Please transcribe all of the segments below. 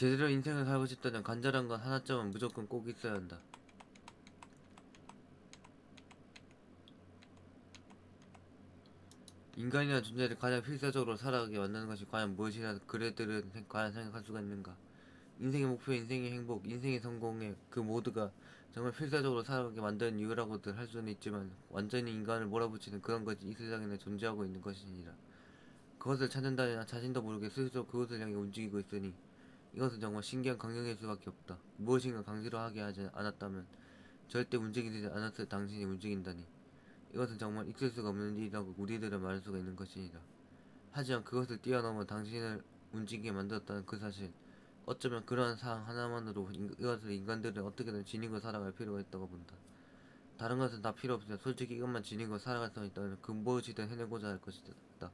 제대로 인생을 살고 싶다면 간절한 건 하나쯤은 무조건 꼭 있어야 한다. 인간이라는 존재를 가장 필사적으로 살아가게 만드는 것이 과연 무엇이라 그들은 생- 과연 생각할 수가 있는가? 인생의 목표, 인생의 행복, 인생의 성공에 그 모두가 정말 필사적으로 살아가게 만드는 이유라고들 할 수는 있지만 완전히 인간을 몰아붙이는 그런 것이 이 세상에는 존재하고 있는 것이니라. 그것을 찾는다면 자신도 모르게 스스로 그것을 향해 움직이고 있으니 이것은 정말 신기한 광경일 수밖에 없다. 무엇인가 강제로 하게 하지 않았다면 절대 움직이지 않았을 당신이 움직인다니. 이것은 정말 있을 수가 없는 일이라고 우리들은 말할 수가 있는 것이니라. 하지만 그것을 뛰어넘어 당신을 움직이게 만들었다는 그 사실, 어쩌면 그러한 사항 하나만으로 인- 이것을 인간들은 어떻게든 지니고 살아갈 필요가 있다고 본다. 다른 것은 다 필요 없으며 솔직히 이것만 지니고 살아갈 수 있다면 그 무엇이든 해내고자 할 것이다.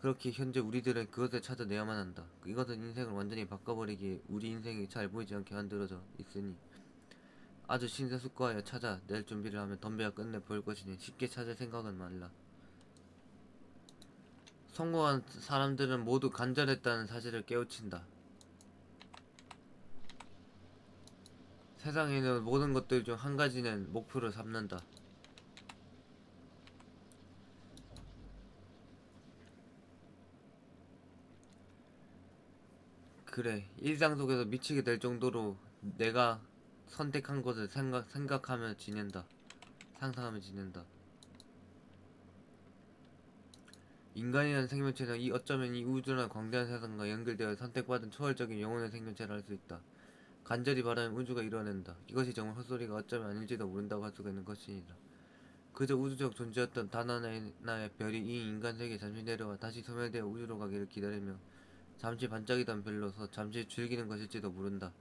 그렇게 현재 우리들은 그것을 찾아내야만 한다. 이것은 인생을 완전히 바꿔버리기에 우리 인생이 잘 보이지 않게 만들어져 있으니 아주 신세숙고하여 찾아 낼 준비를 하면 덤벼야 끝내 보일 것이니 쉽게 찾을 생각은 말라. 성공한 사람들은 모두 간절했다는 사실을 깨우친다. 세상에 있는 모든 것들 중 한 가지는 목표를 삼는다. 그래. 일상 속에서 미치게 될 정도로 내가 선택한 것을 생각, 생각하며 지낸다. 상상하며 지낸다. 인간이라는 생명체는 이 어쩌면 이 우주나 광대한 세상과 연결되어 선택받은 초월적인 영혼의 생명체라 할 수 있다. 간절히 바라는 우주가 이뤄낸다. 이것이 정말 헛소리가 어쩌면 아닐지도 모른다고 할 수가 있는 것이니라. 그저 우주적 존재였던 단 하나의 나의 별이 이 인간 세계에 잠시 내려와 다시 소멸되어 우주로 가기를 기다리며 잠시 반짝이던 별로서 잠시 즐기는 것일지도 모른다.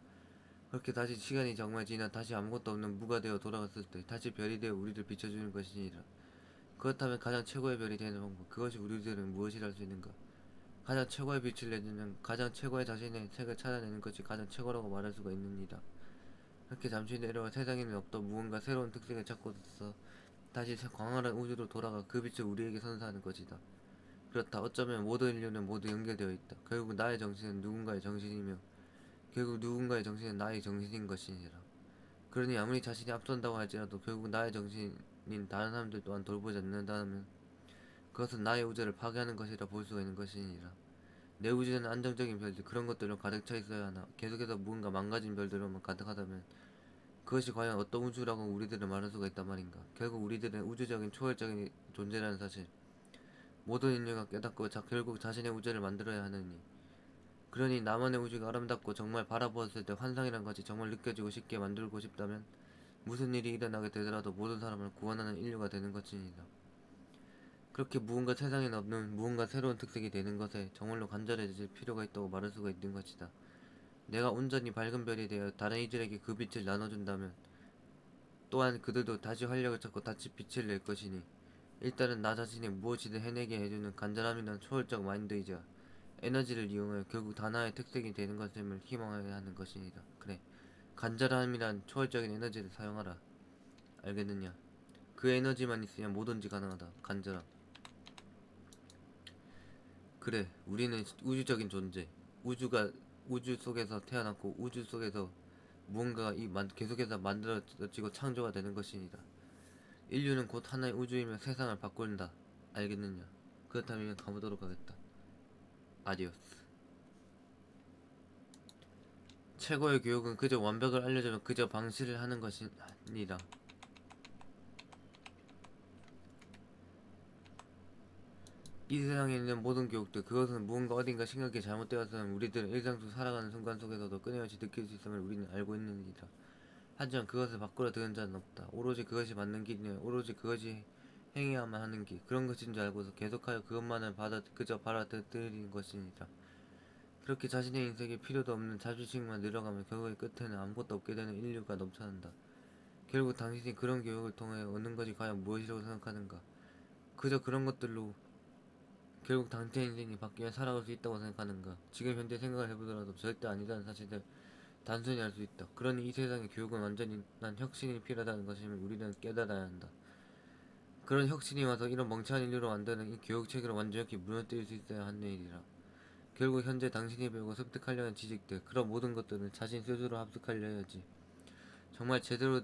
그렇게 다시 시간이 정말 지나 다시 아무것도 없는 무가 되어 돌아갔을 때 다시 별이 되어 우리를 비춰주는 것이니라. 그렇다면 가장 최고의 별이 되는 방법, 그것이 우리들은 무엇이라 할 수 있는가? 가장 최고의 빛을 내주는 가장 최고의 자신의 색을 찾아내는 것이 가장 최고라고 말할 수가 있느니라. 그렇게 잠시 내려와 세상에는 없던 무언가 새로운 특색을 찾고서 다시 광활한 우주로 돌아가 그 빛을 우리에게 선사하는 것이다. 그렇다. 어쩌면 모든 인류는 모두 연결되어 있다. 결국 나의 정신은 누군가의 정신이며 결국 누군가의 정신은 나의 정신인 것이니라. 그러니 아무리 자신이 앞선다고 할지라도 결국 나의 정신인 다른 사람들 또한 돌보지 않는다면 그것은 나의 우주를 파괴하는 것이라 볼 수가 있는 것이니라. 내 우주에는 안정적인 별들 그런 것들로 가득 차 있어야 하나 계속해서 무언가 망가진 별들로만 가득하다면 그것이 과연 어떤 우주라고 우리들은 말할 수가 있단 말인가. 결국 우리들은 우주적인 초월적인 존재라는 사실 모든 인류가 깨닫고 자, 결국 자신의 우주를 만들어야 하느니 그러니 나만의 우주가 아름답고 정말 바라보았을 때 환상이란 것이 정말 느껴지고 쉽게 만들고 싶다면 무슨 일이 일어나게 되더라도 모든 사람을 구원하는 인류가 되는 것이니다. 그렇게 무언가 세상에 없는 무언가 새로운 특색이 되는 것에 정말로 간절해질 필요가 있다고 말할 수가 있는 것이다. 내가 온전히 밝은 별이 되어 다른 이들에게 그 빛을 나눠준다면 또한 그들도 다시 활력을 찾고 다시 빛을 낼 것이니 일단은 나 자신이 무엇이든 해내게 해주는 간절함이란 초월적 마인드이자 에너지를 이용하여 결국 단아의 특색이 되는 것임을 희망해야 하는 것이니다. 그래, 간절함이란 초월적인 에너지를 사용하라. 알겠느냐? 그 에너지만 있으면 뭐든지 가능하다. 간절함. 그래, 우리는 우주적인 존재. 우주가 우주 속에서 태어났고 우주 속에서 무언가가 이 만, 계속해서 만들어지고 창조가 되는 것이니다. 인류는 곧 하나의 우주이며 세상을 바꾼다. 알겠느냐? 그렇다면 가보도록 하겠다. 아디오스. 최고의 교육은 그저 완벽을 알려주면 그저 방치를 하는 것이 아니라. 이 세상에 있는 모든 교육들 그것은 무언가 어딘가 심각하게 잘못되었으면 우리들은 일상 속 살아가는 순간 속에서도 끊임없이 느낄 수 있음을 우리는 알고 있는 일이다. 하지만 그것을 바꾸려 드는 자는 없다. 오로지 그것이 맞는 길이며 오로지 그것이 행해야만 하는 길 그런 것인 줄 알고서 계속하여 그것만을 받아 그저 받아들이는 것이니라. 그렇게 자신의 인생에 필요도 없는 자주식만 늘어가면 결국의 끝에는 아무것도 없게 되는 인류가 넘쳐난다. 결국 당신이 그런 교육을 통해 얻는 것이 과연 무엇이라고 생각하는가? 그저 그런 것들로 결국 당신의 인생이 바뀌어 살아갈 수 있다고 생각하는가? 지금 현재 생각을 해보더라도 절대 아니다는 사실을 단순히 알 수 있다. 그러니 이 세상의 교육은 완전히 난 혁신이 필요하다는 것임을 우리는 깨달아야 한다. 그런 혁신이 와서 이런 멍청한 인류로 만드는 이 교육 체계를 완전히 무너뜨릴 수 있어야 하는 일이라. 결국 현재 당신이 배우고 습득하려는 지식들 그런 모든 것들은 자신 스스로 합숙하려 해야지. 정말 제대로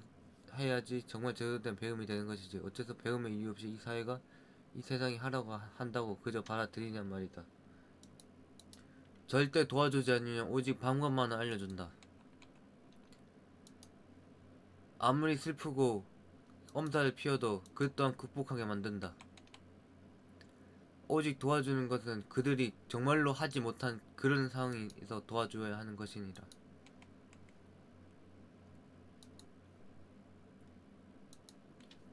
해야지 정말 제대로 된 배움이 되는 것이지. 어째서 배움의 이유 없이 이 사회가 이 세상이 하라고 하- 한다고 그저 받아들이냔 말이다. 절대 도와주지 않으면 오직 방법만을 알려준다. 아무리 슬프고 엄살을 피워도 그 또한 극복하게 만든다. 오직 도와주는 것은 그들이 정말로 하지 못한 그런 상황에서 도와줘야 하는 것이니라.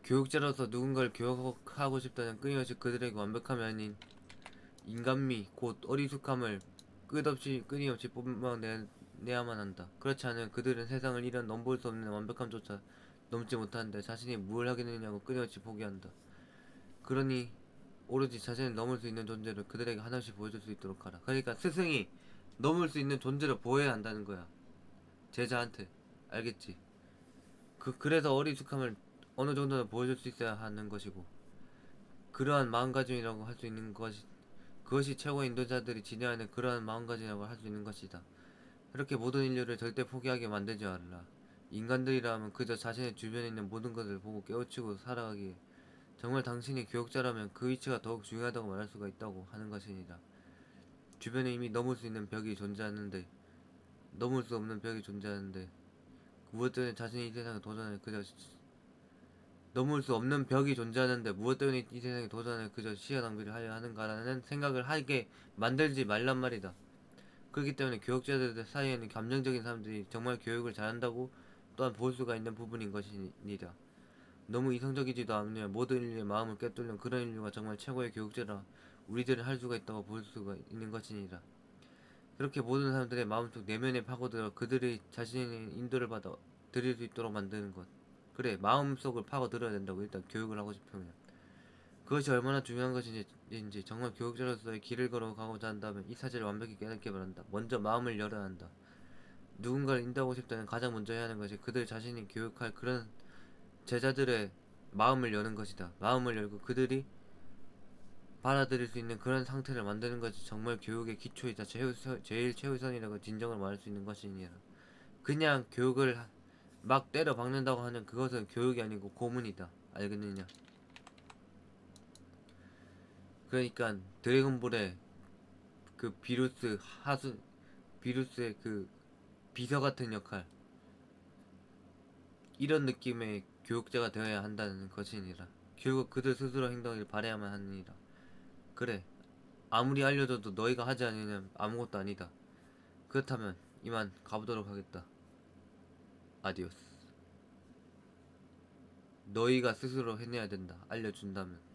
교육자로서 누군가를 교육하고 싶다는 끊임없이 그들에게 완벽함이 아닌 인간미 곧 어리숙함을 끝없이 끊임없이 뿜어내 야만 한다. 그렇지 않으면 그들은 세상을 이런 넘볼 수 없는 완벽함조차 넘지 못하는데 자신이 무엇을 하겠느냐고 끊임없이 포기한다. 그러니 오로지 자신을 넘을 수 있는 존재를 그들에게 하나씩 보여줄 수 있도록 하라. 그러니까 스승이 넘을 수 있는 존재를 보여야 한다는 거야. 제자한테. 알겠지? 그, 그래서 어리숙함을 어느 정도는 보여줄 수 있어야 하는 것이고, 그러한 마음가짐이라고 할 수 있는 것이, 그것이 최고 인도자들이 지녀하는 그러한 마음가짐이라고 할 수 있는 것이다. 그렇게 모든 인류를 절대 포기하게 만들지 말라. 인간들이라면 그저 자신의 주변에 있는 모든 것을 보고 깨우치고 살아가기에 정말 당신이 교육자라면 그 위치가 더욱 중요하다고 말할 수가 있다고 하는 것이니라. 주변에 이미 넘을 수 있는 벽이 존재하는데 넘을 수 없는 벽이 존재하는데 무엇 때문에 자신이 이 세상에 도전을 그저 시- 넘을 수 없는 벽이 존재하는데 무엇 때문에 이 세상에 도전을 그저 시간 낭비를 하려 하는가라는 생각을 하게 만들지 말란 말이다. 그렇기 때문에 교육자들 사이에는 감정적인 사람들이 정말 교육을 잘한다고 또한 볼 수가 있는 부분인 것이니라. 너무 이성적이지도 않으면 모든 인류의 마음을 꿰뚫는 그런 인류가 정말 최고의 교육자라 우리들은 할 수가 있다고 볼 수가 있는 것이니라. 그렇게 모든 사람들의 마음속 내면에 파고들어 그들이 자신의 인도를 받아 들일 수 있도록 만드는 것. 그래, 마음속을 파고들어야 된다고 일단 교육을 하고 싶으면. 그것이 얼마나 중요한 것인지 정말 교육자로서의 길을 걸어가고자 한다면 이 사실을 완벽히 깨닫게 바란다. 먼저 마음을 열어야 한다. 누군가를 인도하고 싶다면 가장 먼저 해야 하는 것이 그들 자신이 교육할 그런 제자들의 마음을 여는 것이다. 마음을 열고 그들이 받아들일 수 있는 그런 상태를 만드는 것이 정말 교육의 기초이자 최우선, 제일 최우선이라고 진정을 말할 수 있는 것이니라. 그냥 교육을 하- 막 때려 박는다고 하는 그것은 교육이 아니고 고문이다. 알겠느냐? 그러니까 드래곤볼의 그 비루스 하수 비루스의 그 비서 같은 역할 이런 느낌의 교육자가 되어야 한다는 것이니라. 결국 그들 스스로 행동을 바래야만 하느니라. 그래. 아무리 알려줘도 너희가 하지 않으면 아무것도 아니다. 그렇다면 이만 가보도록 하겠다. 아디오스. 너희가 스스로 해내야 된다. 알려준다면.